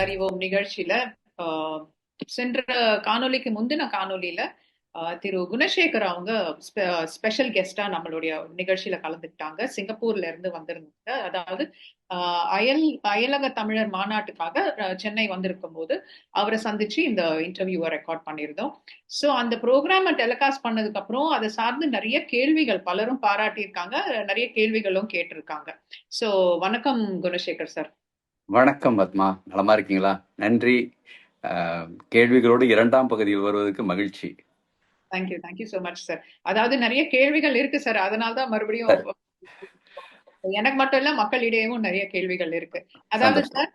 அறிவோம் நிகழ்ச்சியில. ஆஹ், சென்ற காணொலிக்கு முந்தின காணொலியில திரு குணசேகர் அவங்க ஸ்பெஷல் கெஸ்டா நம்மளுடைய நிகழ்ச்சியில கலந்துக்கிட்டாங்க. சிங்கப்பூர்ல இருந்து வந்திருந்தாங்க. அதாவது அயல் அயலக தமிழர் மாநாட்டுக்காக சென்னை வந்திருக்கும் போது அவரை சந்திச்சு இந்த இன்டர்வியூவை ரெக்கார்ட் பண்ணியிருந்தோம். ஸோ அந்த ப்ரோக்ராமை டெலிகாஸ்ட் பண்ணதுக்கு அப்புறம் அதை சார்ந்து நிறைய கேள்விகள் பலரும் பாராட்டியிருக்காங்க. நிறைய கேள்விகளும் கேட்டிருக்காங்க. ஸோ வணக்கம் குணசேகர் சார். வணக்கம் பத்மா. நலமா இருக்கீங்களா? நன்றி. கேள்விகளோடு இரண்டாம் பகுதியில் வருவதற்கு மகிழ்ச்சி. Thank you thank you so much sir அதாவது நிறைய கேள்விகள் இருக்கு சார் அதனால தான் மறுபடியும் எனக்கு மட்டும் இல்ல மக்களிடையவும் நிறைய கேள்விகள் இருக்கு. அதாவது. சார்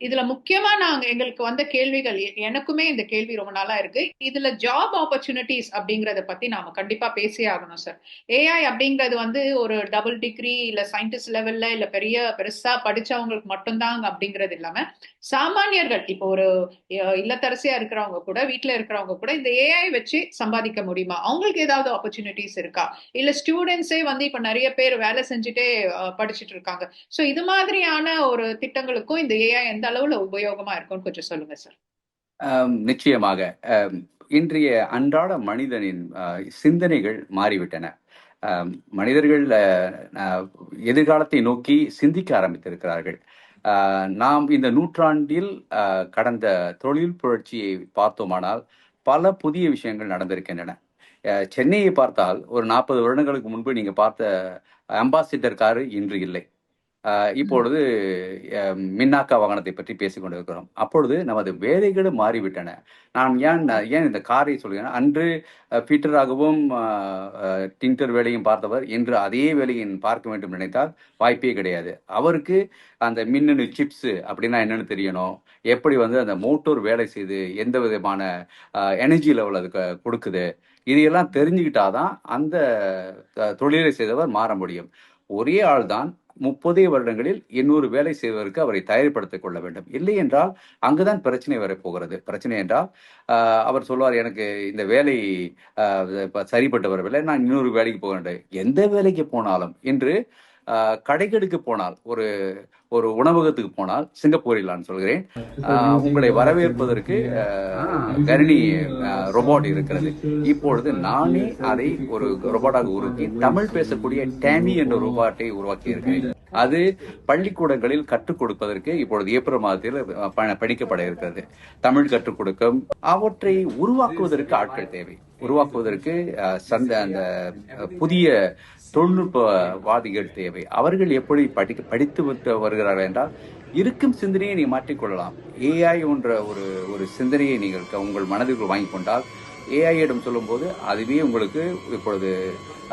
இதுல முக்கியமா நாங்க எங்களுக்கு வந்த கேள்விகள் எ- எனக்குமே இந்த கேள்வி ரொம்ப நாளா இருக்கு. இதுல ஜாப் ஆப்பர்ச்சுனிட்டிஸ் அப்படிங்கறத பத்தி நாம கண்டிப்பா பேசியே ஆகணும் சார் ஏஐ அப்படிங்கிறது வந்து ஒரு டபுள் டிகிரி இல்ல சயின்டிஸ்ட் லெவல்ல இல்ல பெரிய பெருசா படிச்சவங்களுக்கு மட்டும்தான் அப்படிங்கிறது இல்லாம சாமானியர்கள் இப்போ ஒரு இல்லத்தரசியா இருக்கிறவங்க கூட வீட்டுல இருக்கிறவங்க கூட இந்த ஏஐ வச்சு சம்பாதிக்க முடியுமா? அவங்களுக்கு ஏதாவது ஆப்பர்ச்சுனிட்டிஸ் இருக்கா? இல்ல ஸ்டூடெண்ட்ஸே வந்து இப்ப நிறைய பேர் வேலை செஞ்சுட்டே படிச்சுட்டு படிச்சிட்டு இருக்காங்க. சோ இது மாதிரியான ஒரு திட்டங்களுக்கு திட்டங்களுக்கும் இந்த ஏஐ எந்த அளவுல உபயோகமா இருக்கும்னு கொஞ்சம் சொல்லுங்க சார் நிச்சயமாக. இன்றைய அன்றாட மனிதனின் சிந்தனைகள் மாறிவிட்டன. மனிதர்கள் எதிர்காலத்தை நோக்கி சிந்திக்க ஆரம்பித்திருக்கிறார்கள். நாம் இந்த நூற்றாண்டில் கடந்த தொழில் புரட்சியை பார்த்தோமானால் பல புதிய விஷயங்கள் நடந்திருக்கின்றன. சென்னையை பார்த்தால் ஒரு நாற்பது வருடங்களுக்கு முன்பு நீங்கள் பார்த்த அம்பாசிடர் காரு இன்று இல்லை. இப்பொழுது மின்னாக்கா வாகனத்தை பற்றி பேசிக் கொண்டிருக்கிறோம். அப்பொழுது நமது வேலைகளும் மாறிவிட்டன. நான் ஏன் ஏன் இந்த காரை சொல்கிறேன்? அன்று பீட்டராகவும் டிங்டர் வேலையும் பார்த்தவர் இன்று அதே வேலையை பார்க்க வேண்டும் நினைத்தால் வாய்ப்பே கிடையாது. அவருக்கு அந்த மின்னணு சிப்ஸ் அப்படின்னா என்னன்னு தெரியணும். எப்படி வந்து அந்த மோட்டோர் வேலை செய்து எந்த விதமான எனர்ஜி லெவல் அதுக்கு கொடுக்குது? இதையெல்லாம் தெரிஞ்சுக்கிட்டாதான் அந்த தொழிலை செய்தவர் மாற முடியும். ஒரே ஆள்தான் முப்பதே வருடங்களில் இன்னொரு வேலை செய்வதற்கு அவரை தயார்படுத்திக் கொள்ள வேண்டும். இல்லை என்றால் அங்குதான் பிரச்சனை வரப்போகிறது பிரச்சனை என்றால் அவர் சொல்வார் எனக்கு இந்த வேலை சரிப்பட்டு வரவில்லை. நான் இன்னொரு வேலைக்கு போக வேண்டும் எந்த வேலைக்கு போனாலும் இன்று ஆஹ், கடைகளுக்கு போனால் ஒரு ஒரு உணவகத்துக்கு போனால் சிங்கப்பூரில் நான் சொல்கிறேன். ஆஹ், உங்களை வரவேற்பதற்கு ஆஹ், கணினி ரொபோட் இருக்கிறது. இப்பொழுது நானே அதை ஒரு ரொபோட்டாக உருவாக்கி தமிழ் பேசக்கூடிய டேமி என்ற ரோபாட்டை உருவாக்கி இருக்கிறேன் அது பள்ளிக்கூடங்களில் கற்றுக் கொடுப்பதற்கு இப்பொழுது ஏப்ரல் மாதத்தில் படிக்கப்பட இருக்கிறது. தமிழ் கற்றுக் கொடுக்கும். அவற்றை உருவாக்குவதற்கு ஆட்கள் தேவை. உருவாக்குவதற்கு சந்த அந்த புதிய தொழில்நுட்பவாதிகள் தேவை. அவர்கள் எப்படி படிக்க படித்து வருகிறார்கள் என்றால் இருக்கும் சிந்தனையை நீ மாற்றிக்கொள்ளலாம். ஏஐ என்ற ஒரு ஒரு சிந்தனையை நீங்கள் உங்கள் மனதிற்குள் வாங்கிக் கொண்டால் ஏஐயிடம் சொல்லும்போது அதுவே உங்களுக்கு இப்பொழுது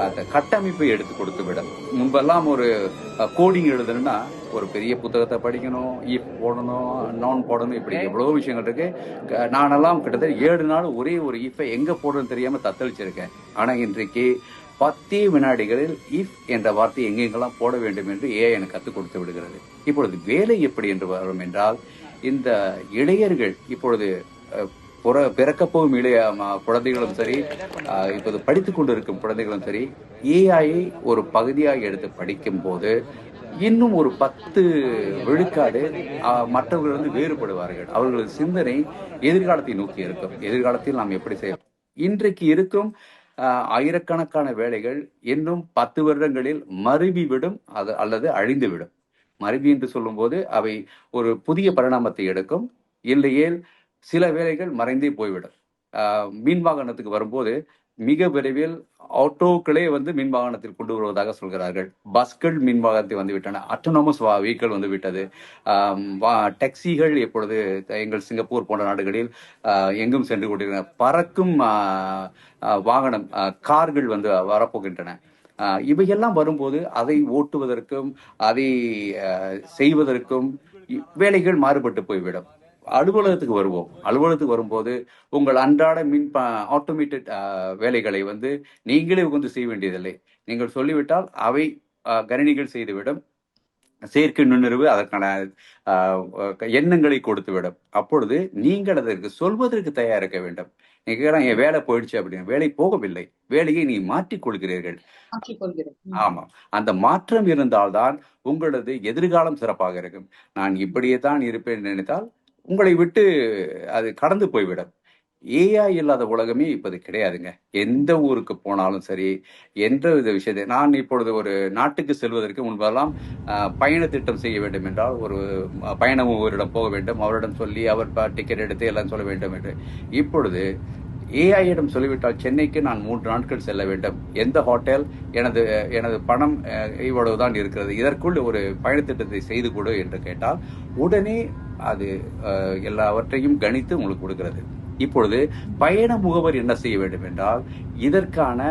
அந்த கட்டமைப்பை எடுத்து கொடுத்து விடும். முன்பெல்லாம் ஒரு கோடிங் எழுதணும்னா ஒரு பெரிய புத்தகத்தை படிக்கணும் இஃப் போடணும் நான் போடணும் இப்படி எவ்வளோ விஷயங்கள் இருக்கு. நானெல்லாம் கிட்டத்தட்ட ஏழு நாள் ஒரே ஒரு இஃபை எங்க போடுறதுன்னு தெரியாம தத்தளிச்சிருக்கேன். ஆனா இன்றைக்கு பத்தே வினாடிகளில் இஃப் என்ற வார்த்தை எங்கெங்கெல்லாம் போட வேண்டும் என்று ஏஐ எனக்கு கற்றுக் கொடுத்து விடுகிறது. இப்பொழுது வேலை எப்படி என்று வரும் என்றால் இந்த இளையர்கள் இப்பொழுது பிறக்கப்போகும் இளைய குழந்தைகளும் சரி இப்போது படித்துக் கொண்டிருக்கும் குழந்தைகளும் சரி ஏஐயை ஒரு பகுதியாக எடுத்து படிக்கும் போது இன்னும் ஒரு பத்து விழுக்காடு மற்றவர்கள் மற்றவர்களிருந்து வேறுபடுவார்கள். அவர்களது சிந்தனை எதிர்காலத்தை நோக்கி இருக்கும். எதிர்காலத்தில் நாம் எப்படி செய்ய இன்றைக்கு இருக்கும் ஆயிரக்கணக்கான வேலைகள் இன்னும் பத்து வருடங்களில் மருவிவிடும் அது அல்லது அழிந்துவிடும் மருவி என்று சொல்லும்போது அவை ஒரு புதிய பரிணாமத்தை எடுக்கும். இல்லையேல் சில வேலைகள் மறைந்தே போய்விடும். ஆஹ் வாகனத்துக்கு வரும்போது மிக விரைவில் ஆட்டோக்களே வந்து மின் வாகனத்தில் கொண்டு வருவதாக சொல்கிறார்கள். பஸ்கள் மின் வாகனத்தை வந்து விட்டன அட்டோனமஸ் வெஹிக்கிள் வந்துவிட்டது டாக்ஸிகள் இப்பொழுது எங்கள் சிங்கப்பூர் போன்ற நாடுகளில் எங்கும் சென்று கொண்டிருக்கின்றன. பறக்கும் வாகனம் கார்கள் வந்து வரப்போகின்றன. இவையெல்லாம் வரும்போது அதை ஓட்டுவதற்கும் அதை செய்வதற்கும் வேலைகள் மாறுபட்டு போய்விடும். அலுவலகத்துக்கு வருவோம். அலுவலகத்துக்கு வரும்போது உங்கள் அன்றாட மின் ஆட்டோமேட்டட் வேலைகளை வந்து நீங்களே உட்கார்ந்து செய்ய வேண்டியதில்லை. நீங்கள் சொல்லிவிட்டால் அவை கணினிகள் செய்துவிடும். செயற்கை நுண்ணறிவு அதற்கான எண்ணங்களை கொடுத்துவிடும். அப்பொழுது நீங்கள் அதற்கு சொல்வதற்கு தயாரிக்க வேண்டும். நீங்க என் வேலை போயிடுச்சு அப்படின்னு. வேலை போகவில்லை. வேலையை நீ மாற்றிக் கொள்கிறீர்கள். மாற்றிக் கொள்கிறோம் ம். ஆமா. அந்த மாற்றம் இருந்தால்தான் உங்களது எதிர்காலம் சிறப்பாக இருக்கும். நான் இப்படியே தான் இருப்பேன் நினைத்தால் உங்களை விட்டு அது கடந்து போய்விடும். ஏஐ இல்லாத உலகமே இப்போது கிடையாதுங்க. எந்த ஊருக்கு போனாலும் சரி எந்த வித விஷயத்தை நான் இப்பொழுது ஒரு நாட்டுக்கு செல்வதற்கு முன்பெல்லாம் பயண திட்டம் செய்ய வேண்டும் என்றால் ஒரு அஹ், பயணம் ஒருவரிடம் போக வேண்டும். அவரிடம் சொல்லி அவர் டிக்கெட் எடுத்து எல்லாம் சொல்ல வேண்டும் என்று. இப்பொழுது ஏஐயிடம் சொல்லிவிட்டால் சென்னைக்கு நான் மூன்று நாட்கள் செல்ல வேண்டும். எந்த ஹோட்டல் எனது எனது பணம் அஹ், இவ்வளவுதான் இருக்கிறது. இதற்குள் ஒரு பயணத்திட்டத்தை செய்து கொடு என்று கேட்டால் உடனே அது எல்லாவற்றையும் கணித்து உங்களுக்கு கொடுக்கிறது. இப்பொழுது பயண முகவர் என்ன செய்ய வேண்டும் என்றால் இதற்கான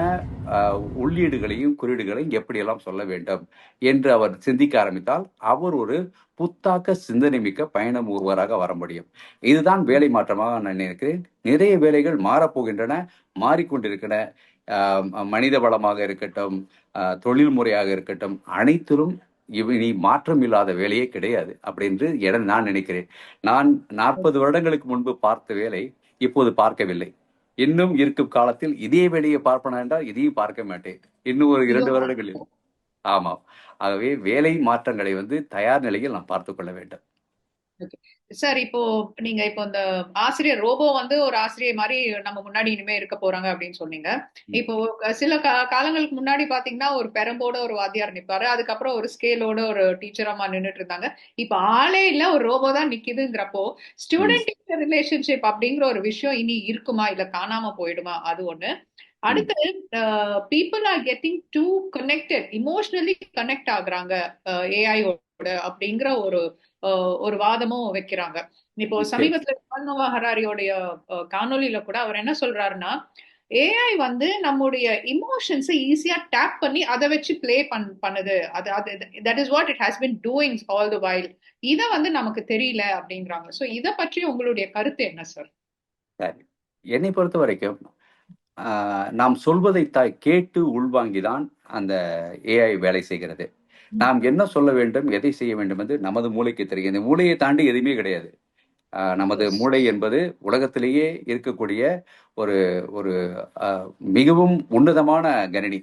உள்ளீடுகளையும் குறியீடுகளையும் எப்படியெல்லாம் சொல்ல வேண்டும் என்று அவர் சிந்திக்க ஆரம்பித்தால் அவர் ஒரு புத்தாக்க சிந்தனை மிக்க பயண முகவராக வர முடியும். இதுதான் வேலை மாற்றமாக நான் நினைக்கிறேன். நிறைய வேலைகள் மாறப்போகின்றன மாறிக்கொண்டிருக்கின்றன மனித வளமாக இருக்கட்டும் தொழில் முறையாக இருக்கட்டும் அனைத்திலும் இனி மாற்றம் இல்லாத வேலையே கிடையாது அப்படின்னு என நான் நினைக்கிறேன். நான் நாற்பது வருடங்களுக்கு முன்பு பார்த்த வேலை இப்போது பார்க்கவில்லை. இன்னும் இருக்கும் காலத்தில் இதே வேலையை பார்ப்பனா என்றால் இதையும் பார்க்க மாட்டேன். இன்னும் ஒரு இரண்டு. வருடங்களில். ஆமாம். ஆகவே வேலை மாற்றங்களை வந்து தயார் நிலையில் நாம் பார்த்துக் கொள்ள வேண்டும். சார் இப்போ நீங்க இப்போ இந்த ஆசிரியர் ரோபோ வந்து ஒரு ஆசிரியர் மாதிரி நம்ம முன்னாடி இனிமே இருக்க போறாங்க அப்படின்னு சொன்னீங்க. இப்போ சில காலங்களுக்கு முன்னாடி பாத்தீங்கன்னா ஒரு பெரம்போட ஒரு வாத்தியார் நிப்பாரு. அதுக்கப்புறம் ஒரு ஸ்கேலோட ஒரு டீச்சரமா நின்னுட்டு இருந்தாங்க. இப்போ ஆளே இல்ல ஒரு ரோபோ தான் நிக்குதுங்கிறப்போ ஸ்டூடெண்ட் டீச்சர் ரிலேஷன்ஷிப் அப்படிங்கிற ஒரு விஷயம் இனி இருக்குமா? இல்ல காணாம போயிடுமா? அது ஒண்ணு. அடுத்து people are getting too connected emotionally connect ஆகுறாங்க ஏஐயோட அப்படிங்கிற ஒரு ஒரு வாதமும் வைக்கிறாங்க. இப்போ. சமீபத்துல நோவா ஹராரியோடைய அஹ், காணொளியில கூட அவர் என்ன சொல்றாருன்னா ஏஐ வந்து நம்முடைய இமோஷன்ஸை ஈஸியா டேப் பண்ணி அதை வச்சு ப்ளே பண் பண்ணுது. அது அது that is what it has been doing all the while இத வந்து நமக்கு தெரியல அப்படிங்கிறாங்க. சோ இத பற்றி உங்களுடைய கருத்து என்ன சார். என்னை பொறுத்த வரைக்கும் நாம் சொல்வதை தாய் கேட்டு உள்வாங்கிதான் அந்த ஏஐ வேலை செய்கிறது. நாம் என்ன சொல்ல வேண்டும் எதை செய்ய வேண்டும் என்று நமது மூளைக்கு தெரியும். இந்த மூளையை தாண்டி எதுவுமே கிடையாது. நமது மூளை என்பது உலகத்திலேயே இருக்கக்கூடிய ஒரு ஒரு மிகவும் உன்னதமான கணினி.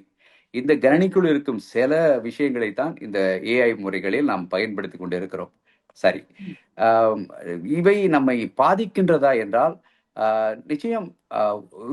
இந்த கணினிக்குள் இருக்கும் சில விஷயங்களை தான் இந்த ஏஐ முறைகளில் நாம் பயன்படுத்தி கொண்டிருக்கிறோம் சரி. ஆம், இவை நம்மை பாதிக்கின்றதா என்றால் நிச்சயம்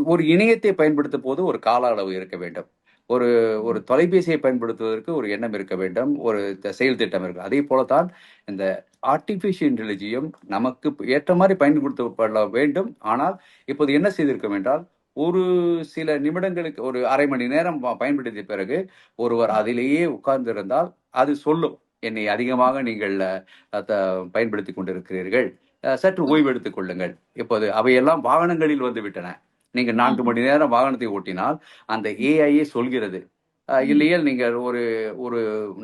ஒரு இணையத்தை பயன்படுத்தும் போது ஒரு கால அளவு இருக்க வேண்டும். ஒரு ஒரு தொலைபேசியை பயன்படுத்துவதற்கு ஒரு எண்ணம் இருக்க வேண்டும். ஒரு த- செயல் திட்டம் இருக்கு அதே போலத்தான் இந்த ஆர்டிபிஷியல் இன்டெலிஜியம் நமக்கு ஏற்ற மாதிரி பயன்படுத்தப்பட வேண்டும். ஆனால் இப்போது என்ன செய்திருக்கோம் என்றால் ஒரு சில நிமிடங்களுக்கு ஒரு அரை மணி நேரம் பயன்படுத்திய பிறகு ஒருவர் அதிலேயே உட்கார்ந்திருந்தால் அது சொல்லும். என்னை அதிகமாக நீங்கள் த- பயன்படுத்தி கொண்டிருக்கிறீர்கள். சற்று ஓய்வு எடுத்துக் கொள்ளுங்கள். இப்போது அவையெல்லாம் வாகனங்களில் வந்து விட்டன. நீங்கள் நான்கு மணி நேரம் வாகனத்தை ஓட்டினால் அந்த ஏஐயே சொல்கிறது. இல்லையேல் நீங்கள் ஒரு ஒரு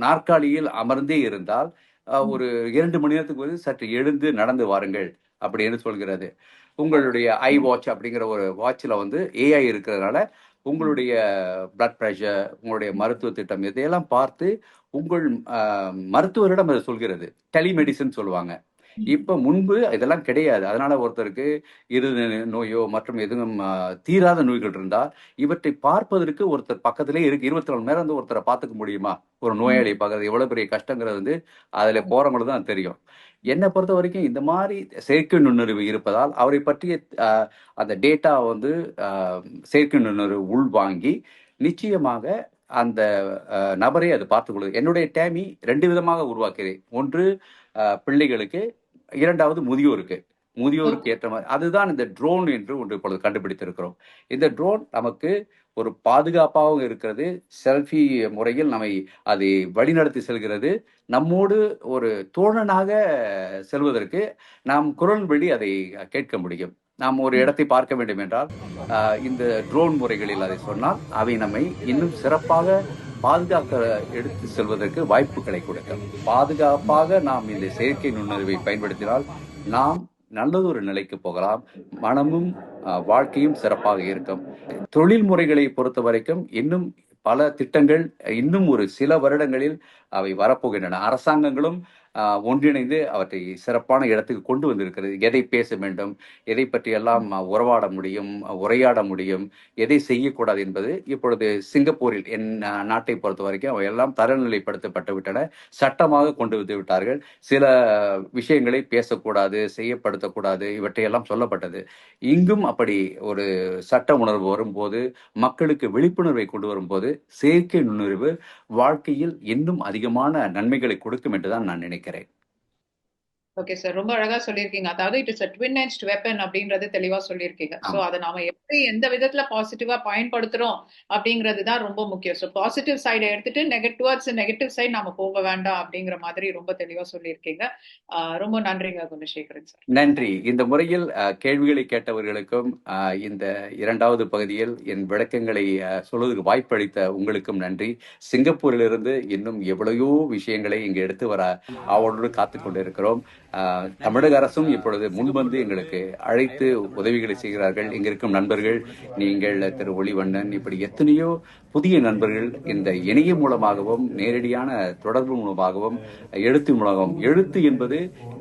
நாற்காலியில் அமர்ந்தே இருந்தால் ஒரு இரண்டு மணி நேரத்துக்கு வந்து சற்று எழுந்து நடந்து வாருங்கள் அப்படின்னு சொல்கிறது. உங்களுடைய ஐ வாட்ச் அப்படிங்கிற ஒரு வாட்சில் வந்து ஏஐ இருக்கிறதுனால உங்களுடைய பிளட் ப்ரெஷர் உங்களுடைய மருத்துவ திட்டம் இதையெல்லாம் பார்த்து உங்கள் மருத்துவரிடம் அது சொல்கிறது. டெலிமெடிசன் சொல்லுவாங்க. இப்ப முன்பு இதெல்லாம் கிடையாது. அதனால ஒருத்தருக்கு இருத நோயோ மற்றும் எதுவும் தீராத நோய்கள் இருந்தால் இவற்றை பார்ப்பதற்கு ஒருத்தர் பக்கத்திலே இருக்கு. இருபத்தி நாலு மணி நேரம் வந்து ஒருத்தரை பார்த்துக்க முடியுமா? ஒரு நோயாளியை பார்க்கறது. எவ்வளவு பெரிய கஷ்டங்கிறது வந்து அதுல போறவங்களுக்கு தான் தெரியும். என்னை பொறுத்த வரைக்கும் இந்த மாதிரி செயற்கை நுண்ணறிவு இருப்பதால் அவரை பற்றிய அந்த டேட்டா வந்து செயற்கை நுண்ணறிவு உள்வாங்கி நிச்சயமாக அந்த நபரை அது பார்த்துக்கொள்ளுது என்னுடைய டேமி ரெண்டு விதமாக உருவாக்கிறேன் ஒன்று பிள்ளைகளுக்கு இரண்டாவது முதியோருக்கு. முதியோருக்கு ஏற்ற மாதிரி. அதுதான் இந்த ட்ரோன் என்று ஒன்று இப்பொழுது கண்டுபிடித்திருக்கிறோம். இந்த ட்ரோன் நமக்கு ஒரு பாதுகாப்பாகவும் இருக்கிறது. செல்ஃபி முறையில் நம்மை அதை வழிநடத்தி செல்கிறது. நம்மோடு ஒரு தோழனாக செல்வதற்கு நாம் குரல் வழி அதை கேட்க முடியும். நாம் ஒரு இடத்தை பார்க்க வேண்டும் என்றால் இந்த ட்ரோன் முறைகளில் அதை சொன்னால் அவை நம்மை இன்னும் சிறப்பாக பாதுகாக்க எடுத்து செல்வதற்கு வாய்ப்புகளை கொடுக்கும் பாதுகாப்பாக நாம் இந்த செயற்கை நுண்ணறிவை பயன்படுத்தினால் நாம் நல்லதொரு நிலைக்கு போகலாம். மனமும் வாழ்க்கையும் சிறப்பாக இருக்கும். தொழில் முறைகளை பொறுத்த வரைக்கும் இன்னும் பல திட்டங்கள் இன்னும் ஒரு சில வருடங்களில் அவை வரப்போகின்றன. அரசாங்கங்களும் ஒன்றிணைந்து அவற்றை சிறப்பான இடத்துக்கு கொண்டு வந்திருக்கிறது. எதை பேச வேண்டும் எதை பற்றியெல்லாம் உறவாட முடியும் உரையாட முடியும் எதை செய்யக்கூடாது என்பது இப்பொழுது சிங்கப்பூரில் என் நாட்டை பொறுத்த வரைக்கும் அவை எல்லாம் தரநிலைப்படுத்தப்பட்டு விட்டன சட்டமாக கொண்டு வந்து விட்டார்கள். சில விஷயங்களை பேசக்கூடாது செய்யப்படுத்தக்கூடாது இவற்றையெல்லாம் சொல்லப்பட்டது. இங்கும் அப்படி ஒரு சட்ட உணர்வு வரும்போது மக்களுக்கு விழிப்புணர்வை கொண்டு வரும்போது செயற்கை நுண்ணறிவு வாழ்க்கையில் இன்னும் அதிகமான நன்மைகளை கொடுக்கும் என்றுதான் நான் நினைக்கிறேன். correct. ஓகே சார் ரொம்ப அழகா சொல்லியிருக்கீங்க. அதாவது it is twin edge weapon அப்படின்றது தெளிவா சொல்லியிருக்கீங்க. ஸோ. அதை நாம எப்படி எந்த விதத்துல பாசிட்டிவா பயன்படுத்துறோம் அப்படிங்கிறது தான் ரொம்ப முக்கியம். ஸோ பாசிட்டிவ் சைடை எடுத்துட்டு நெகட்டிவ்ஸ் நெகட்டிவ் சைடு நாம போக வேண்டாம் அப்படிங்கிற மாதிரி ரொம்ப தெளிவா சொல்லியிருக்கீங்க. ரொம்ப நன்றிங்க குணசேகரன் சார் நன்றி. இந்த முறையில் கேள்விகளை கேட்டவர்களுக்கும் இந்த இரண்டாவது பகுதியில் என் விளக்கங்களை சொல்வதற்கு வாய்ப்பளித்த உங்களுக்கும் நன்றி. சிங்கப்பூரிலிருந்து இன்னும் எவ்வளையோ விஷயங்களை இங்கு எடுத்து வர அவளோடு காத்து கொண்டிருக்கிறோம் தமிழக அரசும் இப்பொழுது முன்வந்து எங்களுக்கு அழைத்து உதவிகளை செய்கிறார்கள். இங்கிருக்கும் நண்பர்கள் நீங்கள் திரு ஒளிவண்ணன் இப்படி எத்தனையோ புதிய நண்பர்கள் இந்த இணையம் மூலமாகவும் நேரடியான தொடர்பு மூலமாகவும் எழுத்து மூலமாகவும். எழுத்து என்பது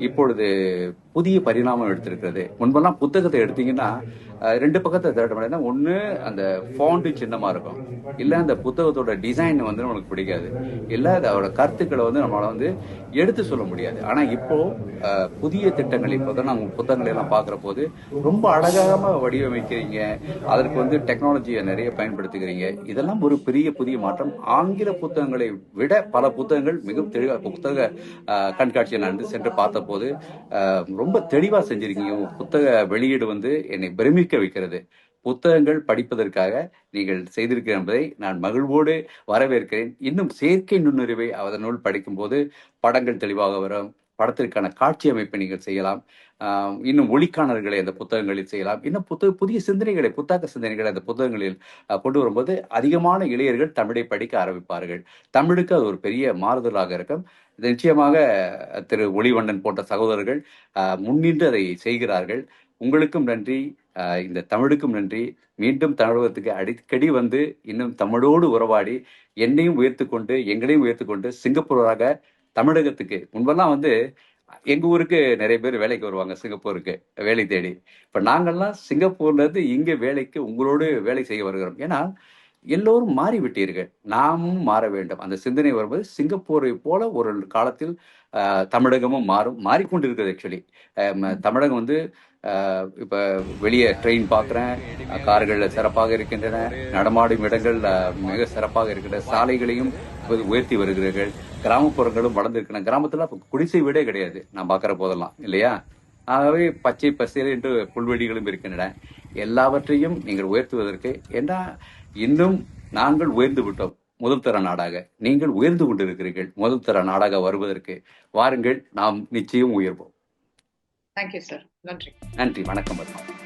இப்பொழுது புதிய பரிணாமம் எடுத்திருக்கிறது. முன்பெல்லாம் புத்தகத்தை எடுத்தீங்கன்னா ரெண்டு பக்கத்தை திரட்ட முடியாது ஒன்று அந்த ஃபாண்ட் சின்னமாக இருக்கும். இல்லை அந்த புத்தகத்தோட டிசைன் வந்து நமக்கு பிடிக்காது. இல்லை அதோட கருத்துக்களை வந்து நம்மளால் வந்து எடுத்து சொல்ல முடியாது. ஆனால் இப்போ புதிய திட்டங்கள் இப்போ தான் நாங்கள் புத்தகங்களை எல்லாம் பார்க்குற போது ரொம்ப அழகாக வடிவமைக்கிறீங்க. அதற்கு வந்து டெக்னாலஜியை நிறைய பயன்படுத்துகிறீங்க. இதெல்லாம் ஒரு பெரிய புதிய மாற்றம். ஆங்கில புத்தகங்களை விட பல புத்தகங்கள் மிகவும் தெளிவாக புத்தக கண்காட்சியை நான் வந்து சென்று பார்த்தபோது ரொம்ப தெளிவாக செஞ்சிருக்கீங்க. புத்தக வெளியீடு வந்து என்னை பிரமிக்க வைக்கிறது. புத்தகங்கள் படிப்பதற்காக நீங்கள் செய்திருக்கிறீர்கள் என்பதை நான் மகிழ்வோடு வரவேற்கிறேன். இன்னும் செயற்கை நுண்ணறிவை அதனுள் படிக்கும்போது படங்கள் தெளிவாக வரும். படத்திற்கான காட்சி அமைப்பை நீங்கள் செய்யலாம். இன்னும் ஒளிக்காணல்களை அந்த புத்தகங்களில் செய்யலாம். இன்னும் புத்தக புதிய சிந்தனைகளை புத்தாக்க சிந்தனைகளை அந்த புத்தகங்களில் கொண்டு வரும்போது அதிகமான இளையர்கள் தமிழை படிக்க ஆரம்பிப்பார்கள். தமிழுக்கு அது ஒரு பெரிய மாறுதலாக இருக்கும். நிச்சயமாக திரு ஒளிவண்ணன் போன்ற சகோதரர்கள் முன்னின்று அதை செய்கிறார்கள். உங்களுக்கும் நன்றி. இந்த தமிழுக்கும் நன்றி. மீண்டும் தமிழகத்துக்கு அடிக்கடி வந்து இன்னும் தமிழோடு உறவாடி என்னையும் உயர்த்து கொண்டு எங்களையும் உயர்த்து கொண்டு சிங்கப்பூராக தமிழகத்துக்கு. முன்பெல்லாம் வந்து எங்க ஊருக்கு நிறைய பேர் வேலைக்கு வருவாங்க சிங்கப்பூருக்கு வேலை தேடி. இப்ப நாங்கெல்லாம் சிங்கப்பூர்ல இருந்து இங்க வேலைக்கு உங்களோடு வேலை செய்ய வருகிறோம். ஏன்னா எல்லோரும் மாறிவிட்டீர்கள். நாமும் மாற வேண்டும். அந்த சிந்தனை வரும்போது சிங்கப்பூரை போல ஒரு காலத்தில் தமிழகமும் மாறும் மாறிக்கொண்டிருக்கிறது ஆக்சுவலி தமிழகம் வந்து இப்ப வெளியே ட்ரெயின் பார்க்குறேன் கார்கள் சிறப்பாக இருக்கின்றன. நடமாடும் இடங்கள் மிக சிறப்பாக இருக்கின்றன. சாலைகளையும் உயர்த்தி வருகிறீர்கள். கிராமப்புறங்களும் வளர்ந்துருக்கின்றன. கிராமத்துல குடிசை வீடே கிடையாது. நான் பார்க்குற போதெல்லாம். இல்லையா? ஆகவே பச்சை பசேல் என்று புல்வெளிகளும் இருக்கின்றன. எல்லாவற்றையும் நீங்கள் உயர்த்துவதற்கு ஏன்னா இன்னும் நாங்கள் உயர்ந்து விட்டோம். முதல் தர நாடாக. நீங்கள் உயர்ந்து கொண்டிருக்கிறீர்கள். முதல் தர நாடாக வருவதற்கு. வாருங்கள் நாம் நிச்சயம் உயர்வோம். தேங்க்யூ சார் நன்றி. நன்றி. வணக்கம் வணக்கம்.